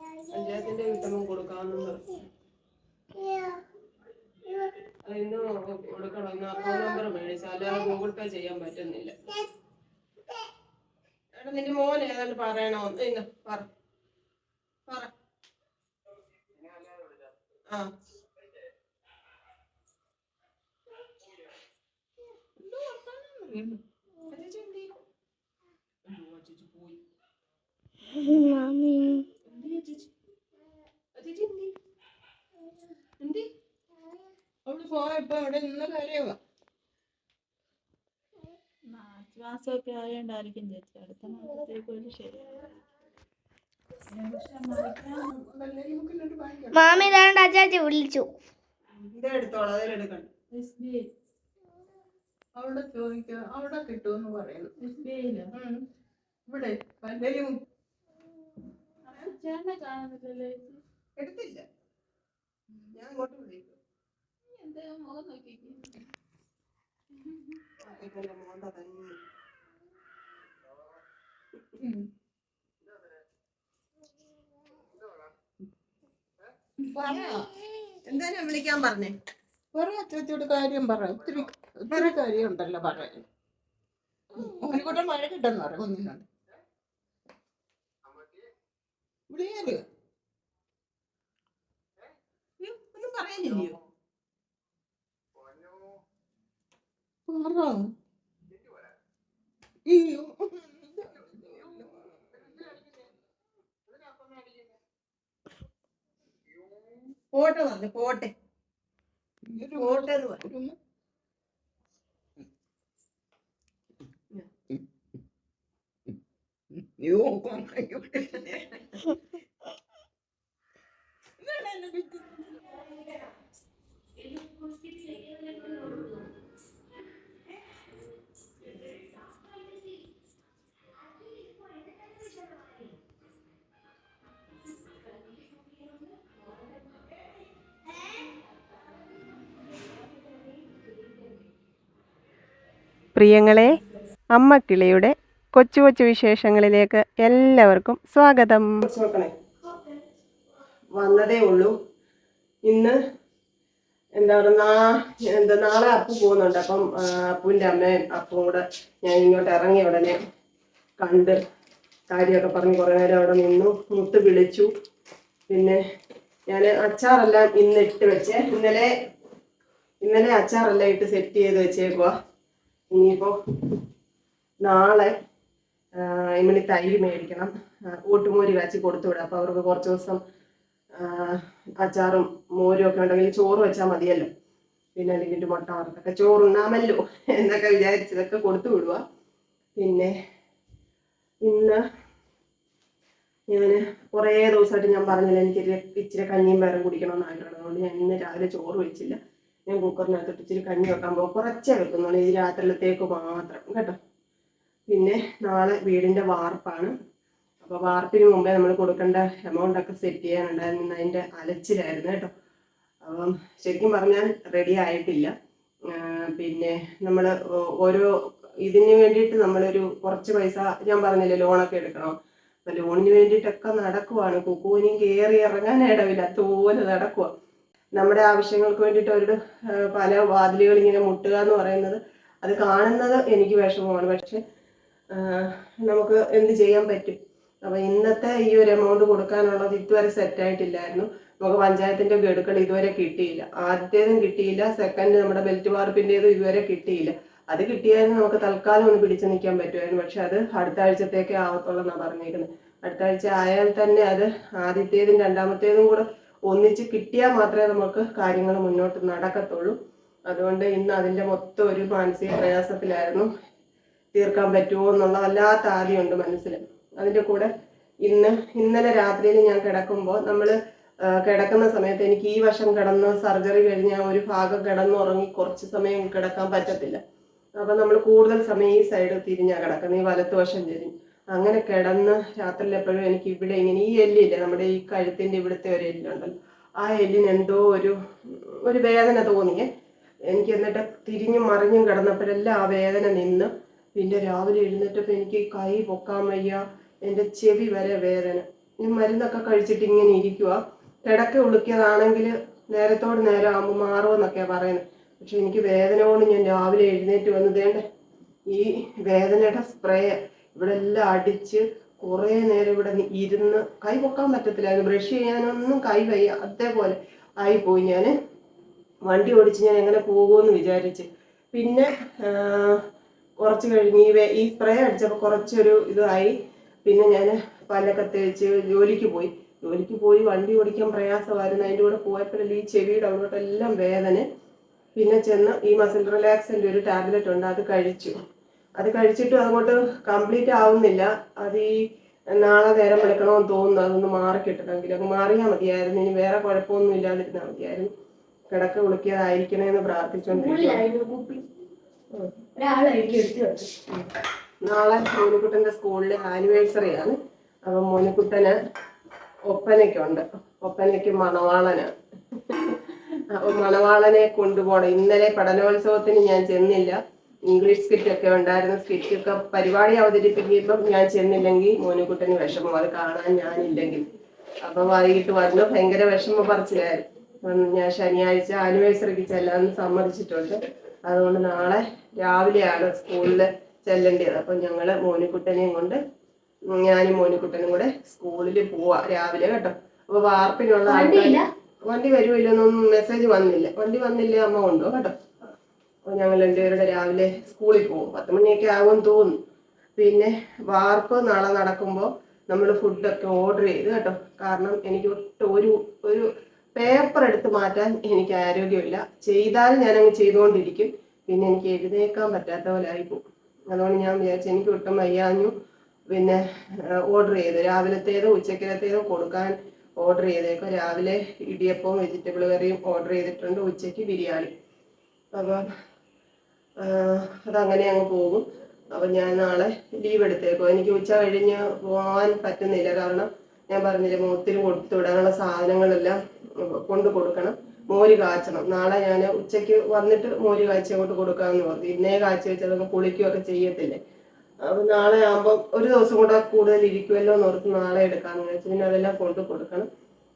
പഞ്ചായത്തിന്റെ കിട്ടുമ്പോൾ കൊടുക്കാമെന്നും ഇന്ന് കൊടുക്കണം. ഇന്ന് അക്കൗണ്ട് നമ്പർ മേടിച്ച അല്ലാതെ ഗൂഗിൾ പേ ചെയ്യാൻ പറ്റുന്നില്ല. എടാ നിന്റെ മോൻ ഏതാണ്ട് പറയണോ? ഇന്ന് പറ. പറ. ആ. എന്തോ വർത്താനം പറയുന്നു. ആ ചേച്ചി എന്തി? അയ്യോ, ആ ചേച്ചി പോയി. മാമി എന്തി ആ ചേച്ചി? ആ ചേച്ചി എന്തി? എന്തി? അവൾ പോയപ്പോ അവിടെ നിന്ന്. മാർച്ച് മാസമൊക്കെ ആയോണ്ടായിരിക്കും ചേച്ചി. അടുത്ത മാസത്തേക്ക് വാങ്ങിക്കാം. മാമി ഇതാണ്ട് അച്ചാച്ചി വിളിച്ചു. അവിടെ ചോദിക്കുക അവിടെ കിട്ടുമെന്ന് പറയുന്നു എസ് ബി ഐയിലോ? ഇവിടെ എടുത്തില്ല. ഞാൻ അങ്ങോട്ട് വിളിക്കും. എന്താ മുഖം നോക്കിക്കേ? എന്തായാലും വിളിക്കാൻ പറഞ്ഞേ? ഒരു അച്ചോട് കാര്യം പറ. ഒത്തിരി ഒത്തിരി കാര്യം ഉണ്ടല്ലോ പറയാൻ മഴ കിട്ടുന്ന പറ ഒന്നിനുണ്ട് വിളിയാൽ ഒന്നും പറയാനില്ലയോ? പറ അയ്യോ പോട്ടെ വന്ന് പോട്ടെ പോട്ടെ എന്ന് പറഞ്ഞു എന്നെ പ്രിയങ്ങളെ അമ്മക്കിളിയുടെ കൊച്ചു കൊച്ചു വിശേഷങ്ങളിലേക്ക് എല്ലാവർക്കും സ്വാഗതം. വന്നതേ ഉള്ളൂ. ഇന്ന് എന്താണ് നാ എന്താ നാളെ അപ്പു പോകുന്നുണ്ട്. അപ്പം അപ്പുവിന്റെ അമ്മയും അപ്പും കൂടെ ഞാൻ ഇങ്ങോട്ട് ഇറങ്ങിയ ഉടനെ കണ്ട് കാര്യമൊക്കെ പറഞ്ഞ് കുറേ നേരം അവിടെ നിന്നു. മുത്ത് വിളിച്ചു. പിന്നെ ഞാൻ അച്ചാറെല്ലാം ഇന്ന് ഇട്ട് വെച്ചേ. ഇന്നലെ ഇന്നലെ അച്ചാറെല്ലാം ഇട്ട് സെറ്റ് ചെയ്ത് വെച്ചേക്കുവാ. ഇനിയിപ്പോ നാളെ ഇമിനി തൈര് മേടിക്കണം. ഓട്ടുമോര് കാച്ചി കൊടുത്തു വിടാം. അപ്പോൾ അവർക്ക് കുറച്ച് ദിവസം അച്ചാറും മോരും ഒക്കെ ഉണ്ടെങ്കിൽ ചോറ് വെച്ചാൽ മതിയല്ലോ. പിന്നെ അല്ലെങ്കിൽ മുട്ട വറുത്തൊക്കെ. ചോറുണ്ണാമല്ലോ എന്നൊക്കെ വിചാരിച്ചതൊക്കെ കൊടുത്തു വിടുക പിന്നെ ഇന്ന് ഞാൻ കുറേ ദിവസമായിട്ട് ഞാൻ പറഞ്ഞില്ല എനിക്ക് ഇച്ചിരി കഞ്ഞിയും പയറും കുടിക്കണമെന്ന് ആഗ്രഹം അതുകൊണ്ട് ഞാൻ ഇന്ന് രാവിലെ ചോറ് വെച്ചില്ല. ഞാൻ കുക്കറിനകത്തിട്ട് ഇച്ചിരി കഞ്ഞി വെക്കാൻ പോകും. കുറച്ചേ വെക്കുന്നുള്ളൂ. ഈ രാത്രിയിലത്തേക്ക് മാത്രം. കേട്ടോ? പിന്നെ നാളെ വീടിന്റെ വാർപ്പാണ്. അപ്പോൾ വാർപ്പിന് മുമ്പേ നമ്മൾ കൊടുക്കേണ്ട എമൗണ്ടൊക്കെ സെറ്റ് ചെയ്യാനുണ്ടായിരുന്നു. അതിന്റെ അലച്ചിലായിരുന്നു കേട്ടോ. അപ്പം ശരിക്കും പറഞ്ഞാൽ റെഡി ആയിട്ടില്ല. പിന്നെ നമ്മൾ ഓരോ ഇതിന് വേണ്ടിയിട്ട് നമ്മളൊരു കുറച്ച് പൈസ ഞാൻ പറഞ്ഞില്ലേ ലോണൊക്കെ എടുക്കണം. അപ്പം ലോണിന് വേണ്ടിയിട്ടൊക്കെ നടക്കുവാണ്. കുക്കുവിനും കയറി ഇറങ്ങാൻ ഇടവില്ല അതുപോലെ നടക്കുക നമ്മുടെ ആവശ്യങ്ങൾക്ക് വേണ്ടിയിട്ട് അവരുടെ പല വാതിലുകൾ ഇങ്ങനെ മുട്ടുക എന്ന് പറയുന്നത് അത് കാണുന്നത് എനിക്ക് വിഷമമാണ്. പക്ഷെ നമുക്ക് എന്ത് ചെയ്യാൻ പറ്റും? അപ്പൊ ഇന്നത്തെ ഈ ഒരു എമൗണ്ട് കൊടുക്കാനുള്ളത് ഇതുവരെ സെറ്റ് ആയിട്ടില്ലായിരുന്നു. നമുക്ക് പഞ്ചായത്തിന്റെ ഗഡുക്കൾ ഇതുവരെ കിട്ടിയില്ല. ആദ്യത്തേതും കിട്ടിയില്ല. സെക്കൻഡ് നമ്മുടെ ബെൽറ്റ് വാർപ്പിന്റേതും ഇതുവരെ കിട്ടിയില്ല. അത് കിട്ടിയാലും നമുക്ക് തൽക്കാലം ഒന്ന് പിടിച്ചു നിൽക്കാൻ പറ്റുമായിരുന്നു. പക്ഷെ അത് അടുത്ത ആഴ്ചത്തേക്കേ ആവത്തുള്ളൂ എന്നാണ് അടുത്ത ആഴ്ച ആയാൽ തന്നെ അത് ആദ്യത്തേതും രണ്ടാമത്തേതും കൂടെ ഒന്നിച്ച് കിട്ടിയാൽ മാത്രമേ നമുക്ക് കാര്യങ്ങൾ മുന്നോട്ട് നടക്കത്തുള്ളൂ. അതുകൊണ്ട് ഇന്ന് അതിന്റെ മൊത്തം ഒരു മാനസിക പ്രയാസത്തിലായിരുന്നു തീർക്കാൻ പറ്റുമോ എന്നുള്ള വല്ലാത്ത ആദ്യമുണ്ട് മനസ്സിൽ. അതിന്റെ കൂടെ ഇന്ന് ഇന്നലെ രാത്രിയിൽ ഞാൻ കിടക്കുമ്പോൾ നമ്മൾ കിടക്കുന്ന സമയത്ത് എനിക്ക് ഈ വശം കിടന്ന് സർജറി കഴിഞ്ഞ ഒരു ഭാഗം കിടന്നുറങ്ങി കുറച്ച് സമയം കിടക്കാൻ പറ്റത്തില്ല. അപ്പം നമ്മൾ കൂടുതൽ സമയം ഈ സൈഡ് തിരിഞ്ഞാണ് കിടക്കുന്നത് ഈ വലത്ത് വശം തിരിഞ്ഞ്. അങ്ങനെ കിടന്ന് രാത്രിയിൽ എപ്പോഴും എനിക്ക് ഇവിടെ ഇങ്ങനെ ഈ എല്ലില്ലേ നമ്മുടെ ഈ കഴുത്തിന്റെ ഇവിടുത്തെ ഒരു എല്ലുണ്ടല്ലോ ആ എല്ലിന് എന്തോ ഒരു ഒരു വേദന തോന്നിയേ എനിക്ക് എന്നിട്ട് തിരിഞ്ഞും മറിഞ്ഞും കിടന്നപ്പോഴെല്ലാം ആ വേദന നിന്ന്. പിന്നെ രാവിലെ എഴുന്നേറ്റപ്പോൾ എനിക്ക് കൈ പൊക്കാൻ വയ്യ എന്റെ ചെവി വരെ വേദന. ഈ മരുന്നൊക്കെ കഴിച്ചിട്ട് ഇങ്ങനെ ഇരിക്കുക കിടക്ക ഉളുക്കിയതാണെങ്കിൽ നേരത്തോട് നേരം ആകുമ്പോൾ മാറുമെന്നൊക്കെയാണ് പറയുന്നത്. പക്ഷെ എനിക്ക് വേദന കൊണ്ട് ഞാൻ രാവിലെ എഴുന്നേറ്റ് വന്നതേണ്ട ഈ വേദനയുടെ സ്പ്രേ ഇവിടെ എല്ലാം അടിച്ച് കുറേ നേരം ഇവിടെ ഇരുന്ന് കൈ പൊക്കാൻ പറ്റത്തില്ലായിരുന്നു. ബ്രഷ് ചെയ്യാനൊന്നും കൈ വയ്യ. അതേപോലെ ആയിപ്പോയി ഞാൻ വണ്ടി ഓടിച്ച് ഞാൻ എങ്ങനെ പോകുമെന്ന് വിചാരിച്ച്. പിന്നെ കുറച്ച് കഴിഞ്ഞ് ഈ ഈ സ്പ്രേ അടിച്ചപ്പോൾ കുറച്ചൊരു ഇതായി. പിന്നെ ഞാൻ പല്ലൊക്കെ തേച്ച് ജോലിക്ക് പോയി. ജോലിക്ക് പോയി വണ്ടി ഓടിക്കാൻ പ്രയാസമായിരുന്നു. അതിന്റെ കൂടെ പോയപ്പോഴല്ലേ ഈ ചെവിയുടെ അവിടോട്ടെല്ലാം വേദന. പിന്നെ ചെന്ന് ഈ മസിൽ റിലാക്സിന്റെ ഒരു ടാബ്ലറ്റ് ഉണ്ട്. അത് കഴിച്ചു. അത് കഴിച്ചിട്ടും അങ്ങോട്ട് കംപ്ലീറ്റ് ആവുന്നില്ല. അത് ഈ നാളെ നേരം വെളുക്കണമെന്ന് തോന്നുന്നു. അതൊന്ന് മാറി കിട്ടണമെങ്കിൽ. അങ്ങ് മാറിയാൽ മതിയായിരുന്നു. ഇനി വേറെ കുഴപ്പമൊന്നും ഇല്ലാതിരുന്നാൽ മതിയായിരുന്നു. കിടക്ക വിളിക്കാതായിരിക്കണേന്ന് പ്രാർത്ഥിച്ചുകൊണ്ടിരിക്കുന്നു നാളെ മോനിക്കുട്ടന്റെ സ്കൂളിലെ ആനിവേഴ്സറി ആണ്. അപ്പം മോനിക്കുട്ടന് ഒപ്പനയ്ക്കുണ്ട്. ഒപ്പനയ്ക്ക് മണവാളന്. അപ്പൊ മണവാളനെ കൊണ്ടുപോകണം. ഇന്നലെ പഠനോത്സവത്തിന് ഞാൻ ചെന്നില്ല. ഇംഗ്ലീഷ് സ്കിറ്റ് ഒക്കെ ഉണ്ടായിരുന്ന സ്കിറ്റ് ഒക്കെ പരിപാടി അവതരിപ്പിക്കുമ്പം ഞാൻ ചെന്നില്ലെങ്കിൽ മോനുകുട്ടന് വിഷമം. അത് കാണാൻ ഞാനില്ലെങ്കിൽ. അപ്പൊ വൈകിട്ട് വന്നു ഭയങ്കര വിഷമം പറിച്ചിലായിരുന്നു. ഞാൻ ശനിയാഴ്ച ആനിവേഴ്സറിക്ക് ചെല്ലാന്ന് സമ്മതിച്ചിട്ടുണ്ട്. അതുകൊണ്ട് നാളെ രാവിലെയാണ് സ്കൂളിൽ ചെല്ലേണ്ടത് അപ്പൊ ഞങ്ങൾ മോനുകുട്ടനെയും കൊണ്ട് ഞാനും മോനുകുട്ടനും കൂടെ സ്കൂളിൽ പോവാ രാവിലെ കേട്ടോ. അപ്പൊ വാർപ്പിനുള്ള വണ്ടി വണ്ടി വരുമില്ലെന്നൊന്നും മെസ്സേജ് വന്നില്ല. വണ്ടി വന്നില്ല അമ്മ കൊണ്ടോ കേട്ടോ. അപ്പോൾ ഞങ്ങൾ രണ്ടുപേരുടെ രാവിലെ സ്കൂളിൽ പോകും. പത്ത് മണിയൊക്കെ ആകുമെന്ന് തോന്നുന്നു. പിന്നെ വാർപ്പ് നാളെ നടക്കുമ്പോൾ നമ്മൾ ഫുഡൊക്കെ ഓർഡർ ചെയ്ത് കേട്ടോ. കാരണം എനിക്ക് ഒട്ടും ഒരു ഒരു പേപ്പർ എടുത്ത് മാറ്റാൻ എനിക്ക് ആരോഗ്യമില്ല. ചെയ്താൽ ഞാനങ്ങ് ചെയ്തുകൊണ്ടിരിക്കും. പിന്നെ എനിക്ക് എഴുന്നേക്കാൻ പറ്റാത്ത പോലെ പോകും അതുകൊണ്ട് ഞാൻ വിചാരിച്ചു എനിക്ക് ഒട്ടും വയ്യാഞ്ഞു. പിന്നെ ഓർഡർ ചെയ്ത്. രാവിലത്തേതോ ഉച്ചക്കലത്തേതോ കൊടുക്കാൻ ഓർഡർ ചെയ്തേക്കും. രാവിലെ ഇടിയപ്പവും വെജിറ്റബിൾ കറിയും ഓർഡർ ചെയ്തിട്ടുണ്ട് ഉച്ചയ്ക്ക് ബിരിയാണി. അപ്പം അതങ്ങനെ അങ്ങ് പോകും. അപ്പം ഞാൻ നാളെ ലീവ് എടുത്തേക്കോ. എനിക്ക് ഉച്ച കഴിഞ്ഞ് പോകാൻ പറ്റുന്നില്ല. കാരണം ഞാൻ പറഞ്ഞില്ലേ മോത്തിന് കൊടുത്തു വിടാനുള്ള സാധനങ്ങളെല്ലാം കൊണ്ടു കൊടുക്കണം. മോര് കാച്ചണം. നാളെ ഞാൻ ഉച്ചയ്ക്ക് വന്നിട്ട് മോര് കാച്ചി അങ്ങോട്ട് കൊടുക്കാമെന്ന് പറഞ്ഞു. ഇന്നേ കാച്ചി വെച്ചതൊക്കെ കുളിക്കുകയൊക്കെ ചെയ്യത്തില്ലേ. അപ്പം നാളെ ആകുമ്പോൾ ഒരു ദിവസം കൂടെ കൂടുതൽ ഇരിക്കുമല്ലോ എന്ന് ഓർത്ത് നാളെ എടുക്കാമെന്ന് വെച്ചു പിന്നെ അതെല്ലാം കൊണ്ട് കൊടുക്കണം.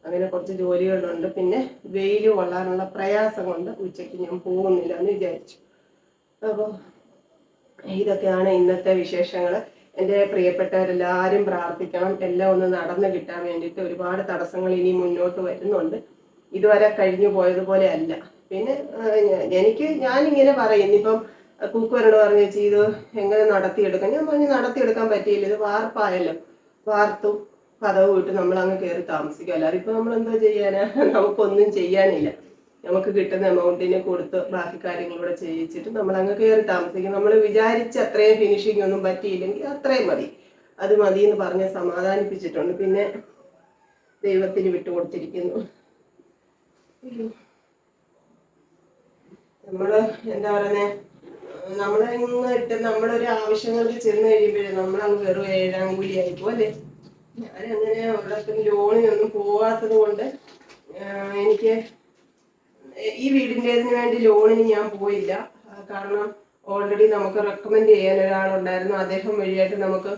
അങ്ങനെ കുറച്ച് ജോലികളുണ്ട്. പിന്നെ വെയിൽ കൊള്ളാനുള്ള പ്രയാസം കൊണ്ട് ഉച്ചയ്ക്ക് ഞാൻ പോകുന്നില്ല എന്ന് വിചാരിച്ചു. അപ്പോൾ ഇതൊക്കെയാണ് ഇന്നത്തെ വിശേഷങ്ങൾ എന്റെ പ്രിയപ്പെട്ടവരെല്ലാവരും പ്രാർത്ഥിക്കണം. എല്ലാം ഒന്ന് നടന്നു കിട്ടാൻ വേണ്ടിയിട്ട് ഒരുപാട് തടസ്സങ്ങൾ ഇനി മുന്നോട്ട് വരുന്നുണ്ട്. ഇതുവരെ കഴിഞ്ഞു പോയതുപോലെ അല്ല. പിന്നെ എനിക്ക് ഞാനിങ്ങനെ പറയും. ഇനിയിപ്പം കൂക്കുവരോട് പറഞ്ഞു ചേച്ചി ഇത് എങ്ങനെ നടത്തിയെടുക്കാം ഞാൻ പറഞ്ഞു നടത്തിയെടുക്കാൻ പറ്റിയില്ല. ഇത് വാർപ്പായല്ലോ. വാർത്തു പദവ് വിട്ട് നമ്മൾ അങ്ങ് കയറി താമസിക്കും. അല്ലാതെ ഇപ്പൊ നമ്മൾ എന്തോ ചെയ്യാനാ? നമുക്കൊന്നും ചെയ്യാനില്ല. നമുക്ക് കിട്ടുന്ന എമൗണ്ടിന് കൊടുത്ത് ബാക്കി കാര്യങ്ങളൂടെ ചെയ്യിച്ചിട്ട് നമ്മൾ അങ്ങ് കയറി താമസിക്കും. നമ്മൾ വിചാരിച്ച അത്രയും ഫിനിഷിംഗ് ഒന്നും പറ്റിയില്ലെങ്കിൽ അത്രയും മതി. അത് മതി എന്ന് പറഞ്ഞ് സമാധാനിപ്പിച്ചിട്ടുണ്ട്. പിന്നെ ദൈവത്തിന് വിട്ടുകൊടുത്തിരിക്കുന്നു. നമ്മൾ എന്താ പറയുന്നേ? നമ്മളെ നമ്മുടെ ഒരു ആവശ്യങ്ങൾക്ക് ചെന്ന് കഴിയുമ്പോഴേ നമ്മളങ്ങ് വെറും ഏഴാം കൂലി ആയിപ്പോ അല്ലേ? ഞാനങ്ങനെ അവിടെ ലോണിനൊന്നും പോവാത്തത് കൊണ്ട് എനിക്ക് ഈ വീടിന്റെതിന് വേണ്ടി ലോണിന് ഞാൻ പോയില്ല. കാരണം ഓൾറെഡി നമുക്ക് റെക്കമെൻഡ് ചെയ്യാൻ ഒരാളുണ്ടായിരുന്നു. അദ്ദേഹം വഴിയായിട്ട് നമുക്ക്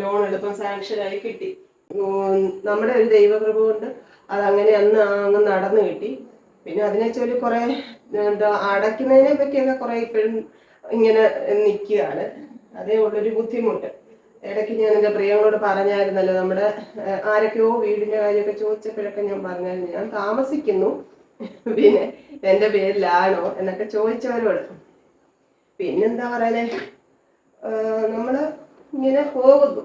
ലോൺ എളുപ്പം സാങ്ഷനായി കിട്ടി. നമ്മുടെ ഒരു ദൈവകൃപ കൊണ്ട് അതങ്ങനെ അന്ന് അങ്ങ് നടന്നു കിട്ടി. പിന്നെ അതിനെ ചൊല്ലി കുറെ എന്താ അടയ്ക്കുന്നതിനെ പറ്റിയൊക്കെ കുറെ ഇപ്പോഴും ഇങ്ങനെ നിൽക്കുകയാണ്. അതേ ഉള്ളൊരു ബുദ്ധിമുട്ട്. ഇടയ്ക്ക് ഞാൻ എന്റെ പ്രിയങ്ങളോട് പറഞ്ഞായിരുന്നല്ലോ നമ്മുടെ ആരൊക്കെയോ വീടിന്റെ കാര്യമൊക്കെ ചോദിച്ചപ്പോഴൊക്കെ ഞാൻ പറഞ്ഞായിരുന്നു. ഞാൻ താമസിക്കുന്നു. പിന്നെ എന്റെ പേരിലാണോ എന്നൊക്കെ ചോദിച്ചവരോട്. പിന്നെന്താ പറയാനേ നമ്മൾ ഇങ്ങനെ പോകുന്നു.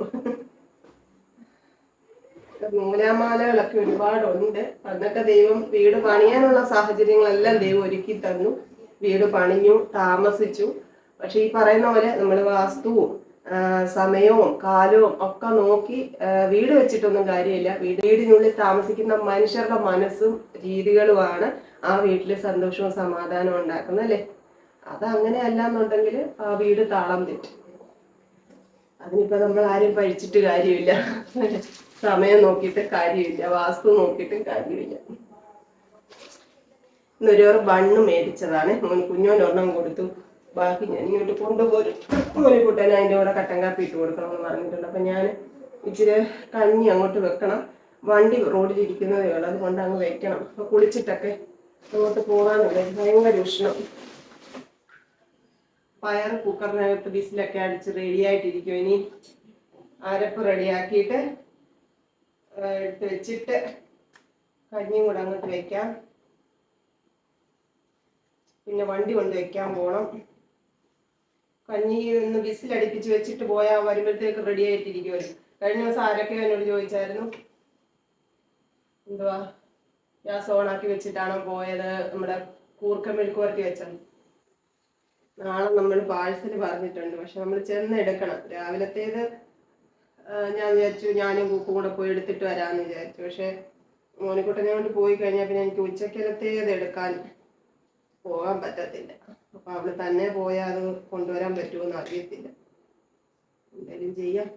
നൂലാമാലകളൊക്കെ ഒരുപാടുണ്ട്. അന്നൊക്കെ ദൈവം വീട് പണിയാനുള്ള സാഹചര്യങ്ങളെല്ലാം ദൈവം ഒരുക്കി തന്നു. വീട് പണിഞ്ഞു താമസിച്ചു. പക്ഷെ ഈ പറയുന്ന പോലെ നമ്മൾ വാസ്തുവും സമയവും കാലവും ഒക്കെ നോക്കി വീട് വെച്ചിട്ടൊന്നും കാര്യമില്ല. വീട് വീടിനുള്ളിൽ താമസിക്കുന്ന മനുഷ്യരുടെ മനസ്സും രീതികളുമാണ് ആ വീട്ടിൽ സന്തോഷവും സമാധാനവും ഉണ്ടാക്കുന്നത് അല്ലേ? അത് അങ്ങനെ അല്ല എന്നുണ്ടെങ്കിൽ ആ വീട് താളം തെറ്റും. അതിനിപ്പോ നമ്മൾ ആരും പഴിച്ചിട്ട് കാര്യമില്ല. സമയം നോക്കിയിട്ട് കാര്യമില്ല. വാസ്തു നോക്കിയിട്ട് കാര്യമില്ല. ഇന്നൊരു ബണ്ണ് മേടിച്ചതാണ്. മോൻ കുഞ്ഞോനൊരെണ്ണം കൊടുത്തു. ബാക്കി ഞാൻ ഇങ്ങോട്ട് കൊണ്ടുപോരും കുട്ടൻ അതിന്റെ കൂടെ കട്ടൻ കാപ്പി ഇട്ട് കൊടുക്കണം എന്ന് പറഞ്ഞിട്ടുണ്ട്. അപ്പം ഞാൻ ഇച്ചിരി കഞ്ഞി അങ്ങോട്ട് വെക്കണം. വണ്ടി റോഡിലിരിക്കുന്നതേ ഉള്ളൂ. അതുകൊണ്ട് അങ്ങ് വെക്കണം. അപ്പൊ കുളിച്ചിട്ടൊക്കെ അങ്ങോട്ട് പോകാനുള്ള ഭയങ്കര ഉഷ്ണം. പയർ കുക്കറിനകത്ത് വിസിലൊക്കെ അടിച്ച് റെഡിയായിട്ടിരിക്കും. ഇനി അരപ്പ് റെഡിയാക്കിയിട്ട് എടുത്ത് വെച്ചിട്ട് കഞ്ഞിയും കൂടെ അങ്ങോട്ട് വെക്കാം. പിന്നെ വണ്ടി കൊണ്ട് വെക്കാൻ പോണം. കഞ്ഞി ഒന്ന് വിസിലടിപ്പിച്ച് വെച്ചിട്ട് പോയാൽ വരുമ്പോഴത്തേക്ക് റെഡി ആയിട്ടിരിക്കുമല്ലോ കഴിഞ്ഞ ദിവസം ആരൊക്കെ എന്നോട് ചോദിച്ചായിരുന്നു. എന്തുവാ? ഗ്യാസ് ആക്കി വെച്ചിട്ടാണോ പോയത്? നമ്മുടെ കൂർക്ക മെഴുക്ക് വരട്ടി വെച്ചത് നാളെ നമ്മൾ പാഴ്സൽ പറഞ്ഞിട്ടുണ്ട്. പക്ഷെ നമ്മൾ ചെന്ന് എടുക്കണം രാവിലത്തേത് ഞാൻ വിചാരിച്ചു ഞാനും കൂക്കും കൂടെ പോയി എടുത്തിട്ട് വരാമെന്ന് വിചാരിച്ചു. പക്ഷെ മോനിക്കുട്ടനെ കൊണ്ട് പോയി കഴിഞ്ഞാൽ പിന്നെ എനിക്ക് ഉച്ചക്കലത്തേത് എടുക്കാൻ പോകാൻ പറ്റത്തില്ല. അപ്പൊ അവൾ തന്നെ പോയാൽ അത് കൊണ്ടുവരാൻ പറ്റുമെന്ന് അറിയത്തില്ല. എന്തായാലും ചെയ്യാം.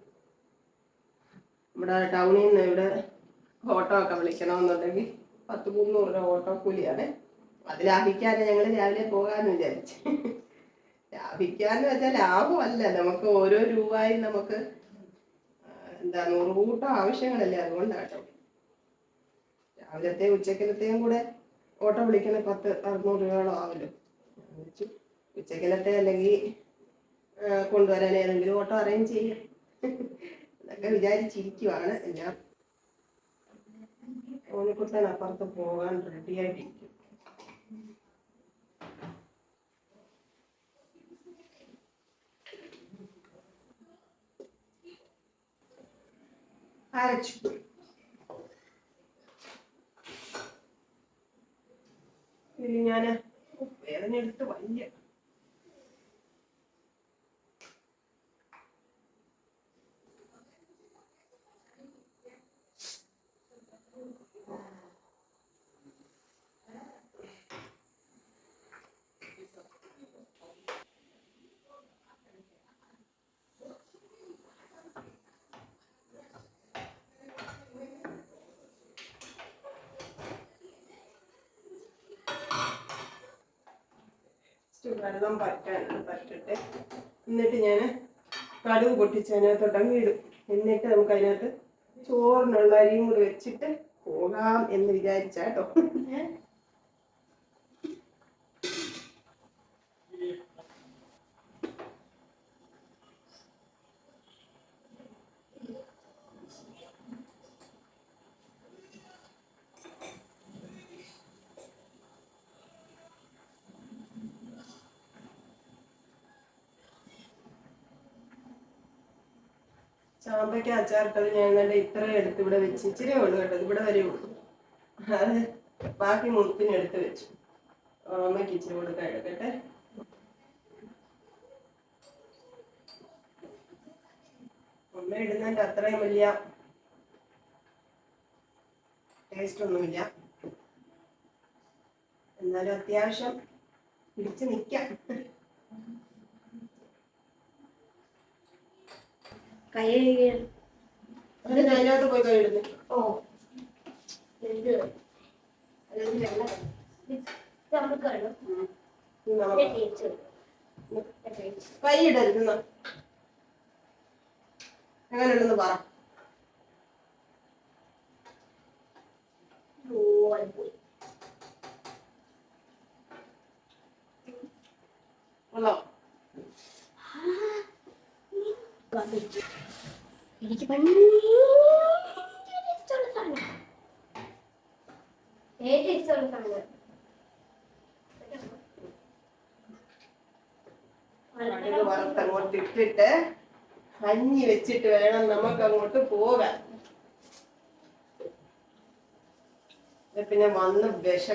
നമ്മുടെ ടൗണിൽ നിന്ന് ഇവിടെ ഓട്ടോ ഒക്കെ വിളിക്കണമെന്നുണ്ടെങ്കിൽ പത്ത് മുന്നൂറ് രൂപ ഓട്ടോ കൂലിയാണ്. അത് ലാഭിക്കാതെ ഞങ്ങൾ രാവിലെ പോകാമെന്ന് വിചാരിച്ചു. ലാഭിക്കാന്ന് വെച്ചാൽ ലാഭമല്ല. നമുക്ക് ഓരോ രൂപയും നമുക്ക് എന്താ നൂറ് കൂട്ടം ആവശ്യങ്ങളല്ലേ അതുകൊണ്ടാട്ടോ. രാവിലത്തെ ഉച്ചക്കലത്തെയും കൂടെ ഓട്ടോ വിളിക്കണ പത്ത് അറുന്നൂറ് രൂപയോളം ആവല്ലോ. ഉച്ചക്കലത്തെ അല്ലെങ്കിൽ കൊണ്ടുവരാൻ ഏതെങ്കിലും ഓട്ടോ അറേഞ്ച് ചെയ്യാം. എന്നൊക്കെ വിചാരിച്ചിരിക്കുവാണ്. എല്ലാം ഓനിക്കുട്ടൻ അപ്പുറത്ത് പോകാൻ റെഡി ആയിട്ടിരിക്കും. അരച്ചു. ഇനി ഞാൻ എടുത്ത് വലിയ വെള്ളം പറ്റാൻ പറ്റട്ടെ. എന്നിട്ട് ഞാൻ കടുക് പൊട്ടിച്ച് അതിനകത്തോട്ടങ്ങ് ഇടും. എന്നിട്ട് നമുക്ക് അതിനകത്ത് ചോറിനുള്ള അരിയും കൂടി വെച്ചിട്ട് പോകാം എന്ന് വിചാരിച്ചാട്ടോ ചാമ്പയ്ക്ക അച്ചാർക്കത് ഞാൻ എന്നിട്ട് ഇത്ര എടുത്ത് ഇവിടെ വെച്ച്. ഇച്ചിരി ഉള്ളു കേട്ടോ ഇവിടെ വരെ ഉള്ളു. അത് ബാക്കി മുത്തിന് എടുത്ത് വെച്ചു. അമ്മയ്ക്ക് ഇച്ചിരി കൊടുക്കാൻ എടുക്കട്ടെ. അമ്മ ഇടുന്നതിന്റെ അത്രയും വലിയ ടേസ്റ്റ് ഒന്നുമില്ല. എന്നാലും അത്യാവശ്യം പിടിച്ചു നിൽക്കാം കൈ കഴുകിയ- അത് ഞാൻ അതിനകത്ത് പോയി ഓ വേണം നമുക്ക് തേച്ച് കൈ ഇടരുത് എങ്ങനെയുണ്ടെന്ന് പറ ഓ അത് പോയി കൊള്ളാം എനിക്ക് ഭയങ്കര സാധനം. ഏറ്റവും ഇഷ്ടമുള്ള സാധനം. കടുക് വറുത്ത് അങ്ങോട്ട് ഇട്ടിട്ട് കഞ്ഞി വെച്ചിട്ട് വേണം നമുക്ക് അങ്ങോട്ട് പോകാൻ പിന്നെ വന്ന് വിശ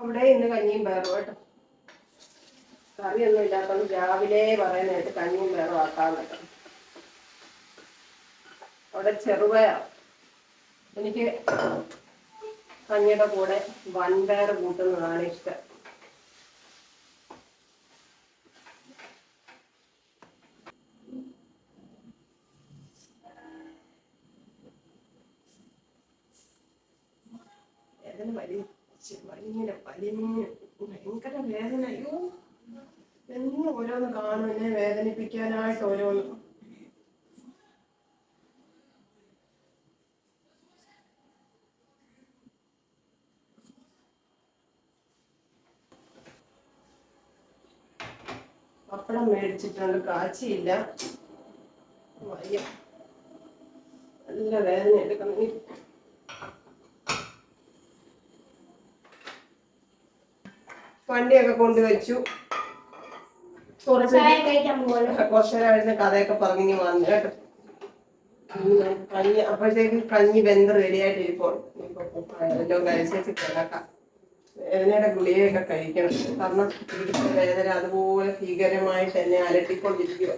അവിടെ ഇന്ന് കഞ്ഞിയും പയറും കേട്ടോ. കറിയൊന്നും ഇല്ലാത്തതുകൊണ്ട് രാവിലെ പറയുന്നതായിട്ട് കഞ്ഞിയും പയറും കേട്ടോ. അവിടെ ചെറുപയർ. എനിക്ക് കഞ്ഞിയുടെ കൂടെ വൻപയർ കൂട്ടുന്നതാണ് ഇഷ്ടം. ഭയങ്കര വേദന. അയ്യോ. എന്നും ഓരോന്ന് കാണും എന്നെ വേദനിപ്പിക്കാനായിട്ട് ഓരോന്ന്. പപ്പടം മേടിച്ചിട്ടുണ്ട് കാച്ചിയില്ല. വയ്യ. നല്ല വേദന എടുക്കുന്നു വണ്ടിയൊക്കെ കൊണ്ടുവച്ചു. കുറച്ച് ചായ കഴിക്കാൻ പോകണം കുറച്ചു നേരം അവിടുന്ന് കഥയൊക്കെ പറഞ്ഞു വന്നു കേട്ടോ. കഞ്ഞി അപ്പോഴത്തേക്ക് കഞ്ഞി വെന്ത് റെഡിയായിട്ട് ഇരിപ്പോൾ എല്ലാം കഴിച്ചേച്ച് കിടക്കാം. വേദനയുടെ ഗുളികയൊക്കെ കഴിക്കണം. കാരണം ഇവിടുത്തെ വേദന അതുപോലെ ഭീകരമായിട്ട് എന്നെ അലട്ടിക്കൊണ്ടിരിക്കുക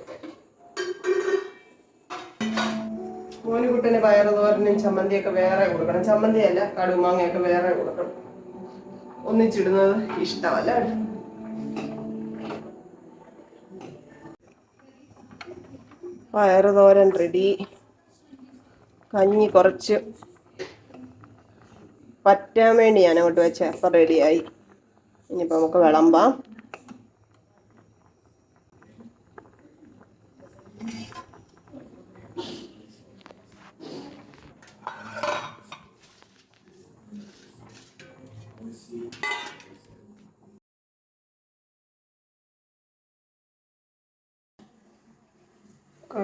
മോനുകുട്ടന് പയറുതോരനും ചമ്മന്തിയൊക്കെ വേറെ കൊടുക്കണം. ചമ്മന്തിയല്ല കടുമാങ്ങയൊക്കെ വേറെ കൊടുക്കണം. ഒന്നിച്ചിടുന്നത് ഇഷ്ടമല്ല. കേട്ടോ പയറ് തോരൻ റെഡി. കഞ്ഞി കുറച്ച്. പറ്റാൻ വേണ്ടി ഞാൻ അങ്ങോട്ട് വെച്ച റെഡിയായി. ഇനിയിപ്പോൾ നമുക്ക് വിളമ്പാം.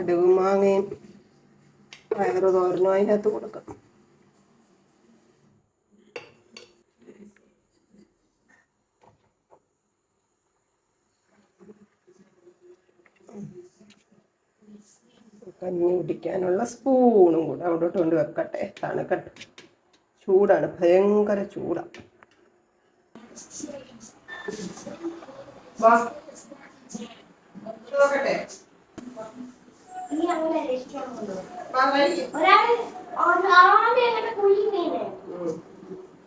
കടുക് മാങ്ങയും പയറ് തോരനും അതിനകത്ത് കൊടുക്കാം. കഞ്ഞി കുടിക്കാനുള്ള സ്പൂണും കൂടെ അവിടോട്ട് കൊണ്ട് വെക്കട്ടെ. തണുക്കട്ടെ. ചൂടാണ്. ഭയങ്കര ചൂടാണ് വാ. നോക്കട്ടെ അങ്ങനെ.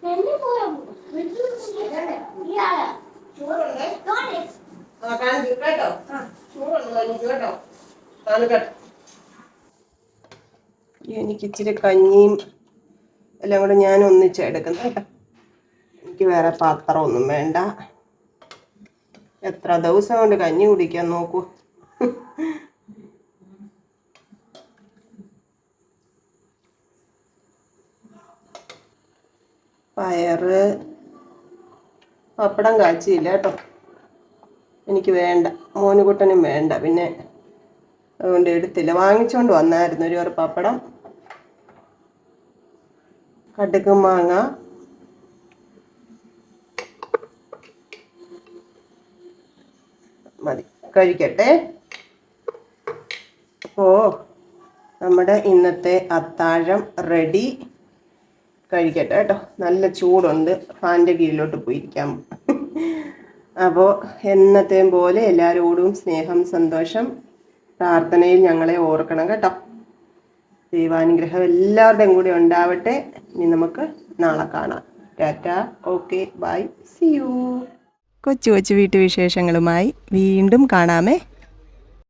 എന്നെ പോയോ ഇയാൾ. കേട്ടോ. എനിക്ക് കേട്ടോ. തണുക്കട്ടെ എനിക്ക് ഇച്ചിരി കഞ്ഞിയും എല്ലാം കൂടെ ഞാൻ ഒന്നിച്ച് എടുക്കുന്നത് കേട്ടോ. എനിക്ക് വേറെ പാത്രമൊന്നും വേണ്ട. എത്ര ദിവസം കൊണ്ട് കഞ്ഞി കുടിക്കാൻ നോക്കൂ. പയറ് പപ്പടം കാച്ചിയില്ല കേട്ടോ. എനിക്ക് വേണ്ട മോനുകുട്ടനും വേണ്ട. പിന്നെ അതുകൊണ്ട് എടുത്തില്ല. വാങ്ങിച്ചുകൊണ്ട് വന്നായിരുന്നു ഒരു ഒരു പപ്പടം കടുക്ക് മാങ്ങ. മതി കഴിക്കട്ടെ. അപ്പോൾ നമ്മുടെ ഇന്നത്തെ അത്താഴം റെഡി. കഴിക്കട്ടെ കേട്ടോ. നല്ല ചൂടുണ്ട്. ഫാന്റെ കീഴിലോട്ട് പോയിരിക്കാം. അപ്പോൾ എന്നത്തെയും പോലെ എല്ലാവരോടും സ്നേഹം സന്തോഷം പ്രാർത്ഥനയിൽ ഞങ്ങളെ ഓർക്കണം കേട്ടോ. ദൈവാനുഗ്രഹം എല്ലാവരുടെയും കൂടെ ഉണ്ടാവട്ടെ. ഇനി നമുക്ക് നാളെ കാണാം. Tata. Okay. Bye. See you കൊച്ചു കൊച്ചു വീട്ടുവിശേഷങ്ങളുമായി വീണ്ടും കാണാമേ.